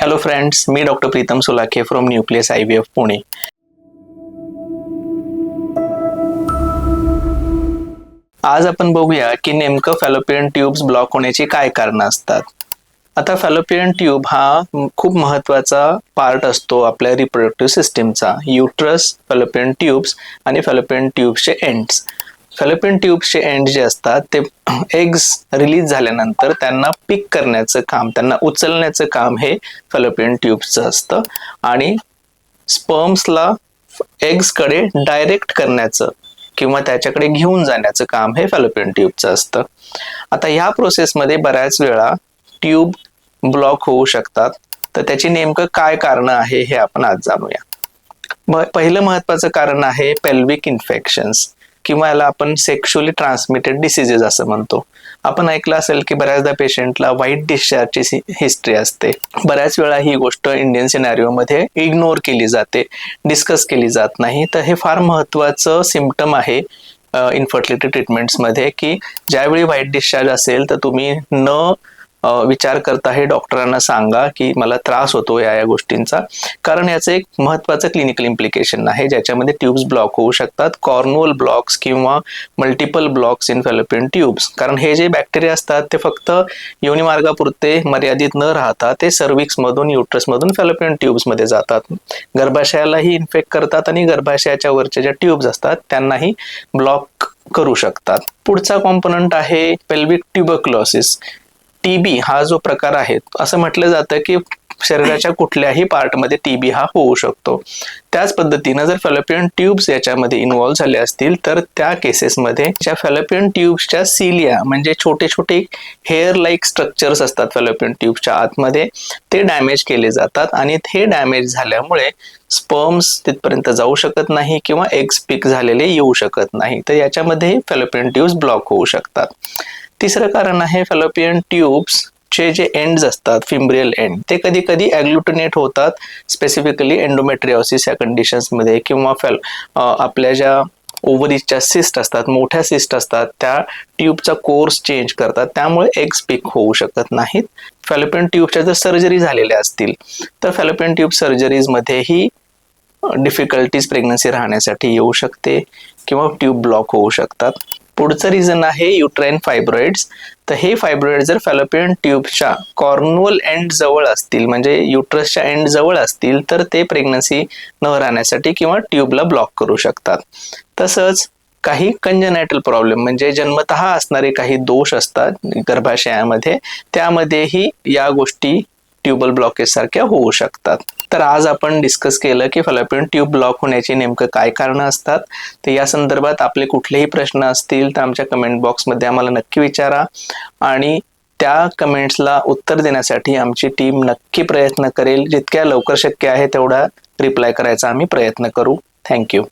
Hello friends me doctor Pritam Sulakhe from Nucleus I V F Pune. आज आपण बघूया की नेमकं फॅलोपियन ट्यूब्स ब्लॉक होण्याची काय कारणं असतात. आता फॅलोपियन ट्यूब हा खूप महत्त्वाचा पार्ट असतो आपल्या रिप्रोडक्टिव्ह सिस्टीमचा युट्रस फॅलोपियन ट्यूब्स आणि फॅलोपियन ट्यूब्सचे एंड्स फॅलोपियन ट्यूब्सचे एंड जे असतात ते एग्स रिलीज झाल्यानंतर त्यांना पिक करण्याचं काम त्यांना उचलण्याचं काम हे फॅलोपियन ट्यूब्सचं असतं. आणि स्पर्म्सला एग्सकडे डायरेक्ट करण्याचं किंवा त्याच्याकडे घेऊन जाण्याचं काम हे फॅलोपियन ट्यूबचं असतं. आता ह्या प्रोसेसमध्ये बऱ्याच वेळा ट्यूब ब्लॉक होऊ शकतात. तर त्याची नेमकं काय कारण आहे हे आपण आज जाणूया. पहिलं महत्वाचं कारण आहे पेल्विक इन्फेक्शन्स किंवा याला आपण सेक्शुअली ट्रान्समिटेड डिसिजेस असं म्हणतो. आपण ऐकलं असेल की बऱ्याचदा पेशंटला व्हाईट डिस्चार्जची हिस्ट्री असते. बऱ्याच वेळा ही गोष्ट इंडियन सिनॅरिओमध्ये इग्नोर केली जाते डिस्कस केली जात नाही. तर हे फार महत्वाचं सिम्पटम आहे इन्फर्टिलिटी ट्रीटमेंट्समध्ये की ज्यावेळी व्हाईट डिस्चार्ज असेल तर तुम्ही न विचार करता हे डॉक्टरांना सांगा की मला त्रास होतो या या गोष्टींचा. कारण याचं एक महत्वाचं क्लिनिकल इम्प्लिकेशन आहे ज्याच्यामध्ये ट्यूब्स ब्लॉक होऊ शकतात कॉर्नोल ब्लॉक्स किंवा multiple blocks in fallopian tubes कारण हे जे बॅक्टेरिया असतात ते फक्त योनिमार्गापुरते मर्यादित न राहता ते cervix मधून युट्रस मधून ट्यूब्समध्ये जातात. गर्भाशयालाही इन्फेक्ट करतात आणि गर्भाशयाच्या वरच्या ज्या ट्यूब्स असतात त्यांनाही ब्लॉक करू शकतात. पुढचा कॉम्पोनंट आहे पेल्विक ट्युबरक्लोसिस टीबी हा जो प्रकार आहे असं म्हटलं जातं की शरीराच्या कुठल्याही पार्टमध्ये टीबी हा होऊ शकतो. त्याच पद्धतीनं जर फॅलोपियन ट्यूब्स याच्यामध्ये इन्व्हॉल्व्ह झाले असतील तर त्या केसेसमध्ये ज्या फॅलोपियन ट्यूब्सच्या सिलिया म्हणजे छोटे छोटे हेअर लाईक स्ट्रक्चर्स असतात फॅलोपियन ट्यूबच्या आतमध्ये ते डॅमेज केले जातात आणि ते डॅमेज झाल्यामुळे स्पर्म्स तिथपर्यंत जाऊ शकत नाही किंवा एग्स पिक झालेले येऊ शकत नाही. तर याच्यामध्ये फॅलोपियन ट्यूब्स ब्लॉक होऊ शकतात. तिसरं कारण आहे फॅलोपियन ट्यूब्स चे जे एंड्स असतात फिम्ब्रियल एंड ते कधी कधी ॲग्लुटिनेट होतात स्पेसिफिकली एंडोमेट्रिओसिस या कंडिशन्समध्ये किंवा फॅल आपल्या ज्या ओव्हरीजच्या सिस्ट असतात मोठ्या सिस्ट असतात त्या ट्यूबचा कोर्स चेंज करतात त्यामुळे एग्स पिक होऊ शकत नाहीत. फॅलोपियन ट्यूबच्या जर सर्जरी झालेल्या असतील तर फॅलोपियन ट्यूब सर्जरीजमध्येही डिफिकल्टीज प्रेग्नन्सी राहण्यासाठी येऊ शकते किंवा ट्यूब ब्लॉक होऊ शकतात. पुढचं रिझन आहे युट्राईन फायब्रॉइड्स तर हे फायब्रॉइड जर फॅलोपियन ट्यूबच्या कॉर्नवल एंड जवळ असतील म्हणजे युट्रसच्या एंड जवळ असतील तर ते प्रेग्नन्सी न राहण्यासाठी किंवा ट्यूबला ब्लॉक करू शकतात. तसंच काही कंजनॅटल प्रॉब्लेम म्हणजे जन्मतः असणारे काही दोष असतात गर्भाशयामध्ये त्यामध्येही या गोष्टी ट्यूबल ब्लॉकेज सारख्या होऊ शकतात. तर आज आपण डिस्कस केलं की फॅलोपियन ट्यूब ब्लॉक होण्याची नेमकं काय कारणं असतात. तर या संदर्भात आपले कुठलेही प्रश्न असतील तर आमच्या कमेंट बॉक्समध्ये आम्हाला नक्की विचारा. आणि त्या कमेंट्सला उत्तर देण्यासाठी आमची टीम नक्की प्रयत्न करेल. जितक्या लवकर शक्य आहे तेवढा रिप्लाय करायचा आम्ही प्रयत्न करू. थँक्यू